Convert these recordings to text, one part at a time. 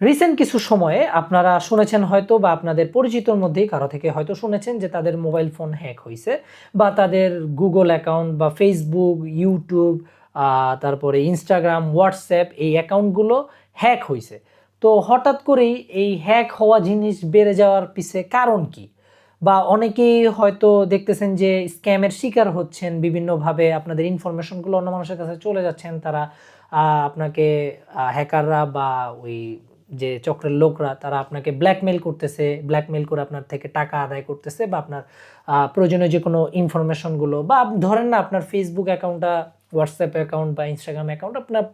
Recent কিছু সময়ে আপনারা শুনেছেন হয়তো বা আপনাদের পরিচিতর মধ্যেই কারও থেকে হয়তো শুনেছেন যে তাদের মোবাইল ফোন হ্যাক হয়েছে বা তাদের গুগল অ্যাকাউন্ট বা ফেসবুক ইউটিউব তারপরে ইনস্টাগ্রাম হোয়াটসঅ্যাপ এই অ্যাকাউন্টগুলো হ্যাক হয়েছে তো হঠাৎ করেই এই হ্যাক হওয়া জিনিস বেড়ে যাওয়ার পিছে কারণ কি? বা অনেকেই হয়তো দেখতেছেন যে স্ক্যামের শিকার হচ্ছেন, বিভিন্নভাবে আপনাদের ইনফরমেশনগুলো অন্য মানুষের কাছে চলে যাচ্ছেন, তারা আপনাকে হ্যাকাররা বা ওই যে চক্রের লোকরা, তারা আপনাকে ব্ল্যাকমেল করতেছে ব্ল্যাকমেল করে আপনার থেকে টাকা আদায় করতেছে বা আপনার প্রয়োজনীয় যে কোনো ইনফরমেশনগুলো বা ধরেন না আপনার ফেসবুক অ্যাকাউন্টটা হোয়াটসঅ্যাপ অ্যাকাউন্ট বা ইনস্টাগ্রাম অ্যাকাউন্ট আপনার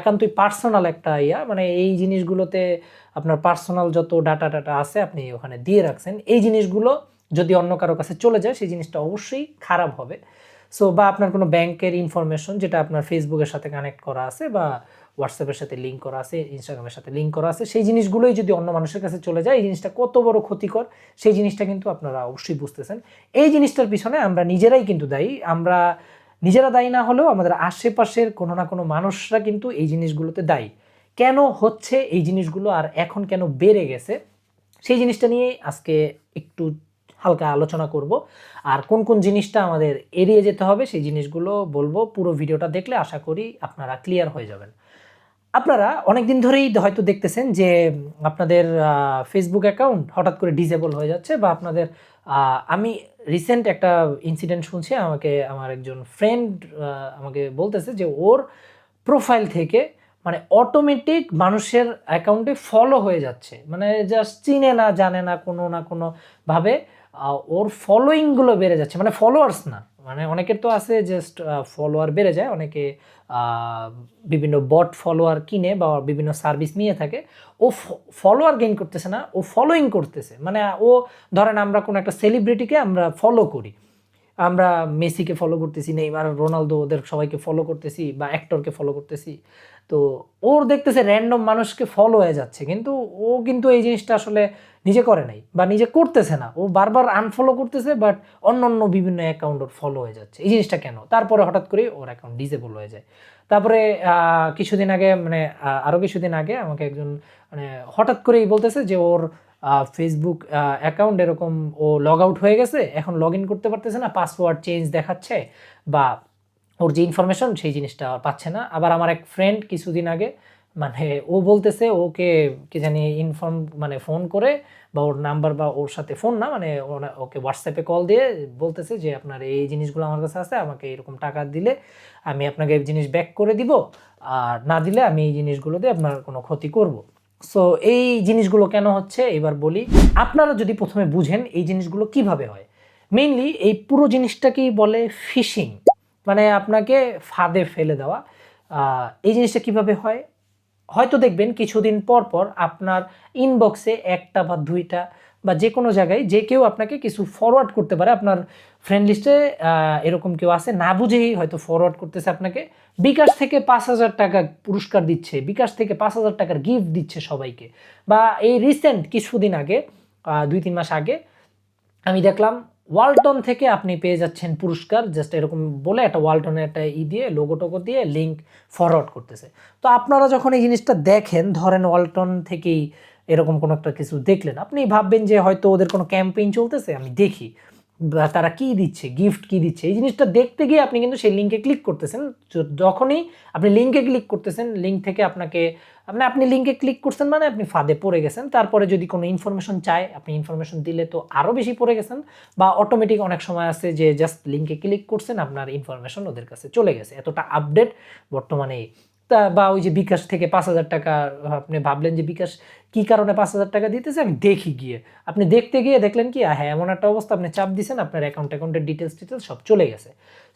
একান্তই পার্সোনাল একটা ইয়া মানে এই জিনিসগুলোতে আপনার পার্সোনাল যত ডাটা টাটা আছে আপনি ওখানে দিয়ে রাখছেন। এই জিনিসগুলো যদি অন্য কারও কাছে চলে যায়, সেই জিনিসটা অবশ্যই খারাপ হবে। সো বা আপনার কোনো ব্যাংকের ইনফরমেশন যেটা আপনার ফেসবুকের সাথে কানেক্ট করা আছে বা হোয়াটসঅ্যাপের সাথে লিঙ্ক করা আছে ইনস্টাগ্রামের সাথে লিঙ্ক করা আছে, সেই জিনিসগুলোই যদি অন্য মানুষের কাছে চলে যায়, এই জিনিসটা কত বড় ক্ষতিকর, সেই জিনিসটা কিন্তু আপনারা অবশ্যই বুঝতেছেন। এই জিনিসটার পিছনে আমরা নিজেরাই কিন্তু দায়ী। আমরা নিজেরা দায়ী না হলেও আমাদের আশেপাশের কোনো না কোনো মানুষরা কিন্তু এই জিনিসগুলোতে দায়ী। কেন হচ্ছে এই জিনিসগুলো আর এখন কেন বেড়ে গেছে? সেই জিনিসটা নিয়ে আজকে একটু হালকা আলোচনা করব। আর কোন কোন জিনিসটা আমাদের এড়িয়ে যেতে হবে সেই জিনিসগুলো বলব। পুরো ভিডিওটা দেখলে আশা করি আপনারা ক্লিয়ার হয়ে যাবেন। আপনারা অনেক দিন ধরেই হয়তো দেখতেছেন যে আপনাদের ফেসবুক অ্যাকাউন্ট হঠাৎ করে ডিসেবল হয়ে যাচ্ছে বা আপনাদের আমি রিসেন্ট একটা ইনসিডেন্ট শুনছি, আমাকে, আমার একজন ফ্রেন্ড আমাকে বলতেছে যে ওর প্রোফাইল থেকে মানে অটোমেটিক মানুষের অ্যাকাউন্টে ফলো হয়ে যাচ্ছে। মানে জাস্ট চিনে না, জানে না, কোনো না কোনো ভাবে ওর ফলোয়িংগুলো বেড়ে যাচ্ছে। মানে ফলোয়ার্স না। মানে অনেকের তো আছে জাস্ট ফলোয়ার বেড়ে যায়। অনেকে বিভিন্ন বট ফলোয়ার কিনে বা বিভিন্ন সার্ভিস নিয়ে থাকে। ও ফলোয়ার গেইন করতেছে না, ও ফলোয়িং করতেছে। মানে ও, ধরেন আমরা কোনো একটা সেলিব্রিটিকে আমরা ফলো করি। আমরা মেসিকে ফলো করতেছি, নেইমার, রোনালদো, ওদের সবাইকে ফলো করতেছি বা অ্যাক্টরকে ফলো করতেছি। তো ওর দেখতেছে র্যান্ডম মানুষকে ফলো হয়ে যাচ্ছে, কিন্তু ও কিন্তু এই জিনিসটা আসলে নিজে করে নাই বা নিজে করতেছে না। ও বারবার আনফলো করতেছে বাট অন্য অন্য বিভিন্ন অ্যাকাউন্ট ওর ফলো হয়ে যাচ্ছে। এই জিনিসটা কেন? তারপরে হঠাৎ করে ওর অ্যাকাউন্ট ডিজেবল হয়ে যায়। তারপরে কিছুদিন আগে মানে আরও কিছুদিন আগে আমাকে একজন মানে হঠাৎ করেই বলতেছে যে ওর ফেসবুক অ্যাকাউন্ট এরকম ও লগ আউট হয়ে গেছে, এখন লগ ইন করতে পারতেছে না পাসওয়ার্ড চেঞ্জ দেখাচ্ছে বা ওর যে ইনফরমেশন সেই জিনিসটা পাচ্ছে না। আবার আমার এক ফ্রেন্ড কিছুদিন আগে মানে ও বলতেছে ওকে কে জানি ইনফর্ম মানে ফোন করে বা ওর নাম্বার বা ওর সাথে ফোন না মানে ওকে হোয়াটসঅ্যাপে কল দিয়ে বলতেছে যে, আপনার এই জিনিসগুলো আমার কাছে আছে, আমাকে এরকম টাকা দিলে আমি আপনাকে এই জিনিস ব্যাক করে দিব, আর না দিলে আমি এই জিনিসগুলো দিয়ে আপনার কোনো ক্ষতি করব। সো এই জিনিসগুলো কেন হচ্ছে? এবার বলি, আপনারা যদি প্রথমে বুঝেন এই জিনিসগুলো কীভাবে হয়। মেইনলি এই পুরো জিনিসটাকেই বলে ফিশিং মানে আপনাকে ফাঁদে ফেলে দেওয়া। এই জিনিসটা কীভাবে হয়? হয়তো দেখবেন কিছুদিন পর পর আপনার ইনবক্সে একটা বা দুইটা বা যে কোনো জায়গায় যে কেউ আপনাকে কিছু ফরওয়ার্ড করতে পারে। আপনার ফ্রেন্ড লিস্টে এরকম কেউ আছে, না বুঝেই হয়তো ফরওয়ার্ড করতেছে আপনাকে। বিকাশ থেকে পাঁচ হাজার টাকা পুরস্কার দিচ্ছে, বিকাশ থেকে পাঁচ হাজার টাকার গিফট দিচ্ছে সবাইকে। বা এই রিসেন্ট কিছুদিন আগে দুই তিন মাস আগে আমি দেখলাম ওয়ালটন থেকে আপনি পেয়ে যাচ্ছেন পুরস্কার। জাস্ট এরকম বলে একটা ওয়ালটনের একটা ই দিয়ে লোগো টোগো দিয়ে লিঙ্ক ফরওয়ার্ড করতেছে। তো আপনারা যখন এই জিনিসটা দেখেন, ধরেন ওয়ালটন থেকেই এরকম কোনো একটা কিছু দেখলেন, আপনি ভাববেন যে হয়তো ওদের কোনো ক্যাম্পেইন চলতেছে, আমি দেখি। তারা কি দিচ্ছে গিফট কি দিচ্ছে, এই জিনিসটা দেখতে গিয়ে আপনি কিন্তু সেই লিঙ্কে ক্লিক করতেছেন। যখনই আপনি লিঙ্কে ক্লিক করতেছেন লিঙ্ক থেকে আপনাকে আপনি আপনি লিঙ্কে ক্লিক করছেন মানে আপনি ফাঁদে পড়ে গেছেন। তারপরে যদি কোনো ইনফরমেশন চায়, আপনি ইনফরমেশন দিলে তো আরও বেশি পড়ে গেছেন বা অটোমেটিক অনেক সময় আছে যে জাস্ট লিঙ্কে ক্লিক করছেন, আপনার ইনফরমেশন ওদের কাছে চলে গেছে। এতটা আপডেট বর্তমানে তা বা ওই যে বিকাশ থেকে পাঁচ হাজার টাকা, আপনি ভাবলেন যে বিকাশ কি কারণে পাঁচ হাজার টাকা দিতেছে? আমি দেখি গিয়ে। আপনি দেখতে গিয়ে দেখলেন কি হ্যাঁ এমন একটা অবস্থা, আপনি চাপ দিছেন, আপনার অ্যাকাউন্ট অ্যাকাউন্টের ডিটেলস টিটেলস সব চলে গেছে।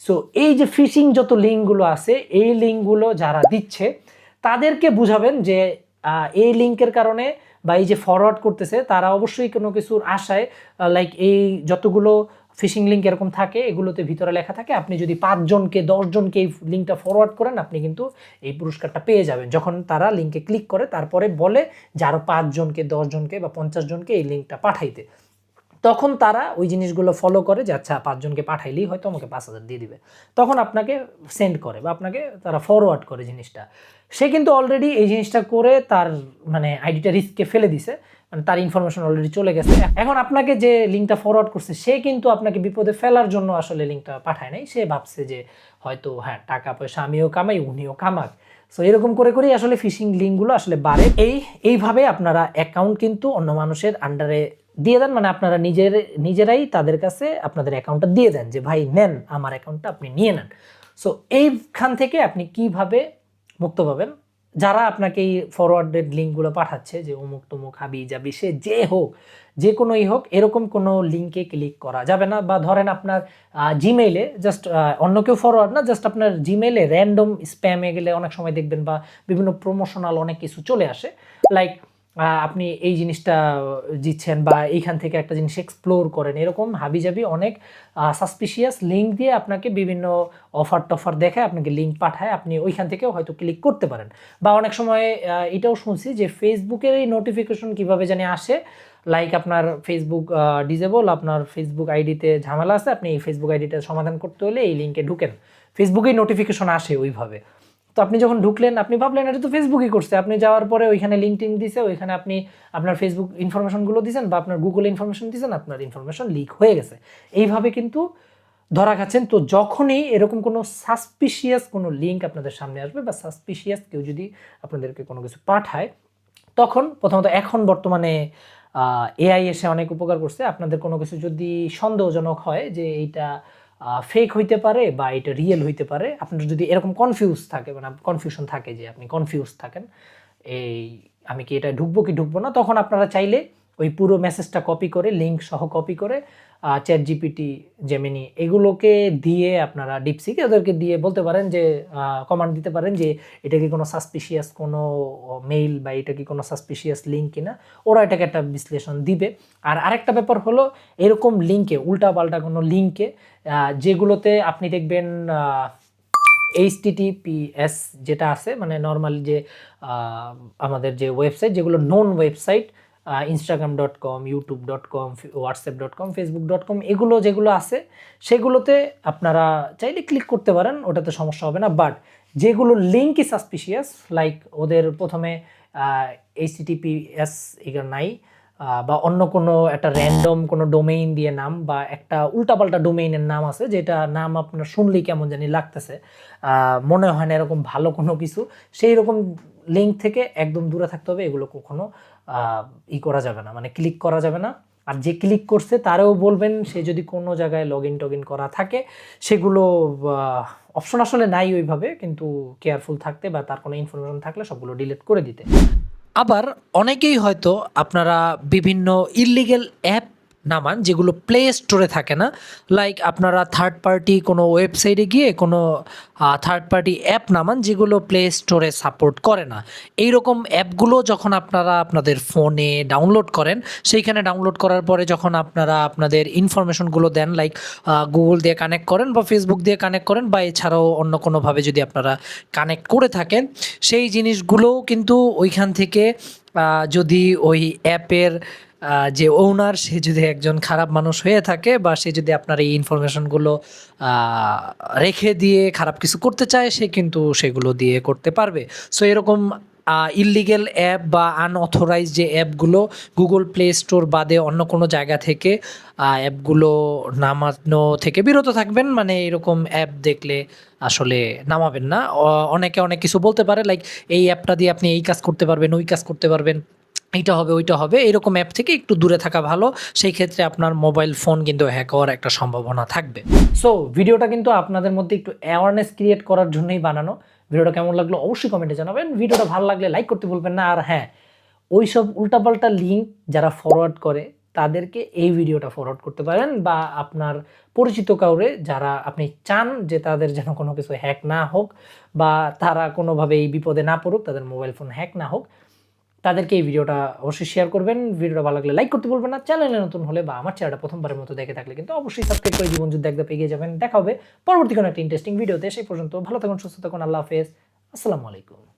সো এই যে ফিশিং যত লিঙ্কগুলো আছে, এই লিঙ্কগুলো যারা দিচ্ছে, তাদেরকে বুঝাবেন যে এই লিঙ্কের কারণে বা এই যে ফরওয়ার্ড করতেছে, তারা অবশ্যই কোনো কিছুর আশায় লাইক এই যতগুলো ফিশিং লিঙ্ক এরকম থাকে, এগুলোতে ভিতরে লেখা থাকে, আপনি যদি পাঁচজনকে, দশজনকে এই লিঙ্কটা ফরওয়ার্ড করেন, আপনি কিন্তু এই পুরস্কারটা পেয়ে যাবেন। যখন তারা লিঙ্কে ক্লিক করে, তারপরে বলে যে আরও পাঁচজনকে, দশজনকে বা পঞ্চাশজনকে এই লিঙ্কটা পাঠাইতে। তখন তারা ওই জিনিসগুলো ফলো করে যে আচ্ছা পাঁচজনকে পাঠাইলেই হয়তো আমাকে পাঁচ হাজার দিয়ে দিবে। তখন আপনাকে সেন্ড করে বা আপনাকে তারা ফরওয়ার্ড করে জিনিসটা। সে কিন্তু অলরেডি এই জিনিসটা করে তার মানে আইডিটা রিস্ককে ফেলে দিছে। মানে তার ইনফরমেশন অলরেডি চলে গেছে। এখন আপনাকে যে লিঙ্কটা ফরওয়ার্ড করছে, সে কিন্তু আপনাকে বিপদে ফেলার জন্য আসলে লিঙ্কটা পাঠায় নাই। সে ভাবছে যে, হয়তো হ্যাঁ টাকা পয়সা আমিও কামাই, উনিও কামাক। সো এরকম করে করেই আসলে ফিশিং লিঙ্কগুলো আসলে বাড়ে। এই, এইভাবে আপনারা অ্যাকাউন্ট কিন্তু অন্য মানুষের আন্ডারে দিয়ে দেন মানে আপনারা নিজের, নিজেরাই তাদের কাছে আপনাদের অ্যাকাউন্টটা দিয়ে দেন যে, ভাই, নেন, আমার অ্যাকাউন্টটা আপনি নিয়ে নেন। সো এইখান থেকে আপনি কীভাবে মুক্ত পাবেন? যারা আপনাকে এই ফরওয়ার্ডেড লিঙ্কগুলো পাঠাচ্ছে যে, অমুক, তমুক, হাবি, যাবি, সে যে হোক, যে কোনোই হোক, এরকম কোনো লিঙ্কে ক্লিক করা যাবে না। বা ধরেন আপনার জিমেইলে জাস্ট অন্য কেউ ফরওয়ার্ড না জাস্ট আপনার জিমেইলে র্যান্ডম স্প্যামে গেলে অনেক সময় দেখবেন বা বিভিন্ন প্রমোশনাল অনেক কিছু চলে আসে। লাইক আপনি এই জিনিসটা দিচ্ছেন বা এইখান থেকে একটা জিনিস এক্সপ্লোর করেন, এরকম হাবিজাবি অনেক সাসপিশিয়াস লিঙ্ক দিয়ে আপনাকে বিভিন্ন অফার টফার দেখায়, আপনাকে লিঙ্ক পাঠায়, আপনি ওইখান থেকেও হয়তো ক্লিক করতে পারেন। বা অনেক সময় এটাও শুনছি যে ফেসবুকের এই নোটিফিকেশন কীভাবে জানি আসে লাইক আপনার ফেসবুক ডিজেবল আপনার ফেসবুক আইডিতে ঝামেলা আছে, আপনি এই ফেসবুক আইডিটা সমাধান করতে হলে এই লিঙ্কে ঢুকেন। ফেসবুকেই নোটিফিকেশন আসে ওইভাবে। তো আপনি যখন ঢুকলেন, আপনি ভাবলেন এটা তো ফেসবুকই করছে। আপনি যাওয়ার পরে ওইখানে লিঙ্কটিন দিছে, ওইখানে আপনি আপনার ফেসবুক ইনফরমেশনগুলো দিয়েছেন বা আপনার গুগল ইনফরমেশন দিয়েছেন আপনার ইনফরমেশন লিক হয়ে গেছে। এইভাবে কিন্তু ধরা খাচ্ছেন। তো যখনই এরকম কোনো সাসপিশিয়াস কোনো লিঙ্ক আপনাদের সামনে আসবে বা সাসপিশিয়াস কেউ যদি আপনাদেরকে কোনো কিছু পাঠায়, তখন প্রথমত এখন বর্তমানে এআই এসে অনেক উপকার করছে। আপনাদের কোনো কিছু যদি সন্দেহজনক হয় যে এইটা ফেক হইতে পারে বা এটা রিয়েল হইতে পারে, আপনার যদি এরকম কনফিউজ থাকে মানে কনফিউশন থাকে যে আপনি কনফিউজ থাকেন, এই আমি কি এটা ঢুকবো কি ঢুকবো না, তখন আপনারা চাইলে ওই পুরো মেসেজটা কপি করে লিঙ্ক সহ কপি করে চ্যাট জিপিটি জেমিনি এগুলোকে দিয়ে আপনারা ডিপসিকে ওদেরকে দিয়ে বলতে পারেন যে কমান্ড দিতে পারেন যে, এটা কি কোনো সাসপিশিয়াস কোনো মেইল বা এটা কি কোনো সাসপিশিয়াস লিঙ্ক কিনা, ওরা এটাকে একটা বিশ্লেষণ দিবে। আর আরেকটা ব্যাপার হলো, এরকম লিঙ্কে উল্টাপাল্টা কোনো লিঙ্কে যেগুলোতে আপনি দেখবেন এইচটিটিপিএস যেটা আছে মানে নর্মাল যে আমাদের যে ওয়েবসাইট যেগুলো non website Instagram dot com YouTube dot com WhatsApp dot com Facebook dot com এগুলো যেগুলো আছে, সেগুলোতে আপনারা চাইলে ক্লিক করতে পারেন, ওটাতে সমস্যা হবে না। বাট যেগুলো লিঙ্কই সাসপিশিয়াস লাইক ওদের প্রথমে এইচটিটিপিএস এগুলো নাই বা অন্য কোনো একটা র্যান্ডম কোনো ডোমেইন দিয়ে নাম, বা একটা উল্টাপাল্টা ডোমেইনের নাম আছে, যেটা নাম আপনার শুনলেই কেমন জানি লাগতেছে। মনে হয় না এরকম ভালো কোনো কিছু। সেই রকম লিঙ্ক থেকে একদম দূরে থাকতে হবে, এগুলো কখনো ই করা যাবে না মানে ক্লিক করা যাবে না। আর যে ক্লিক করছে, তারেও বলবেন, সে যদি কোনো জায়গায় লগ ইন টগ ইন করা থাকে, সেগুলো অপশন আসলে নাই ওইভাবে, কিন্তু কেয়ারফুল থাকতে বা তার কোনো ইনফরমেশন থাকলে সবগুলো ডিলিট করে দিতে। আবার অনেকেই হয়তো আপনারা বিভিন্ন ইলিগেল অ্যাপ নামান, যেগুলো প্লে স্টোরে থাকে না লাইক আপনারা থার্ড পার্টি কোনো ওয়েবসাইটে গিয়ে কোনো থার্ড পার্টি অ্যাপ নামান, যেগুলো প্লে স্টোরে সাপোর্ট করে না। এই রকম অ্যাপগুলো যখন আপনারা আপনাদের ফোনে ডাউনলোড করেন, সেইখানে ডাউনলোড করার পরে যখন আপনারা আপনাদের ইনফরমেশনগুলো দেন লাইক গুগল দিয়ে কানেক্ট করেন বা ফেসবুক দিয়ে কানেক্ট করেন, বা এছাড়াও অন্য কোনোভাবে যদি আপনারা কানেক্ট করে থাকেন, সেই জিনিসগুলোও কিন্তু ওইখান থেকে যদি ওই অ্যাপের যে ওনার সে যদি একজন খারাপ মানুষ হয়ে থাকে বা সে যদি আপনার এই ইনফরমেশনগুলো রেখে দিয়ে খারাপ কিছু করতে চায়, সে কিন্তু সেগুলো দিয়ে করতে পারবে। সো এরকম ইললিগেল অ্যাপ বা আনঅথরাইজ যে অ্যাপগুলো গুগল প্লে স্টোর বাদে অন্য কোনো জায়গা থেকে অ্যাপগুলো নামানো থেকে বিরত থাকবেন। মানে এরকম অ্যাপ দেখলে আসলে নামাবেন না। অনেকে অনেক কিছু বলতে পারে লাইক এই অ্যাপটা দিয়ে আপনি এই কাজ করতে পারবেন, ওই কাজ করতে পারবেন। এইটা হবে, ওইটা হবে। এরকম অ্যাপ থেকে একটু দূরে থাকা ভালো। সেই ক্ষেত্রে আপনার মোবাইল ফোন কিন্তু হ্যাক হওয়ার একটা সম্ভাবনা থাকবে। সো ভিডিওটা কিন্তু আপনাদের মধ্যে একটু অ্যাওয়ারনেস ক্রিয়েট করার জন্যই বানানো। ভিডিওটা কেমন লাগল অবশ্যই কমেন্টে জানাবেন। ভিডিওটা ভালো লাগলে লাইক করতে বলবেন না। আর হ্যাঁ ওই সব উল্টাপাল্টা লিঙ্ক যারা ফরওয়ার্ড করে, তাদেরকে এই ভিডিওটা ফরওয়ার্ড করতে পারেন। বা আপনার পরিচিত কাউরে যারা আপনি চান যে তাদের যেন কোনো কিছু হ্যাক না হোক, বা তারা কোনোভাবে এই বিপদে না পড়ুক, তাদের মোবাইল ফোন হ্যাক না হোক তাদেরকে এই ভিডিওটা অবশ্যই শেয়ার করবেন। ভিডিওটা ভালো লাগলে লাইক করতে বলবেন না। চ্যানেলে নতুন হলে বা আমার চ্যানেলটা প্রথমবারের মতো দেখে থাকলে কিন্তু অবশ্যই সাবস্ক্রাইব করে জীবন যুদ্ধ একদম এগিয়ে যাবেন। দেখা হবে পরবর্তী কোনো একটা ইন্টারেস্টিং ভিডিওতে সেই পর্যন্ত ভালো থাকুন, সুস্থ থাকুন। আল্লাহ হাফেজ। আসসালামু আলাইকুম।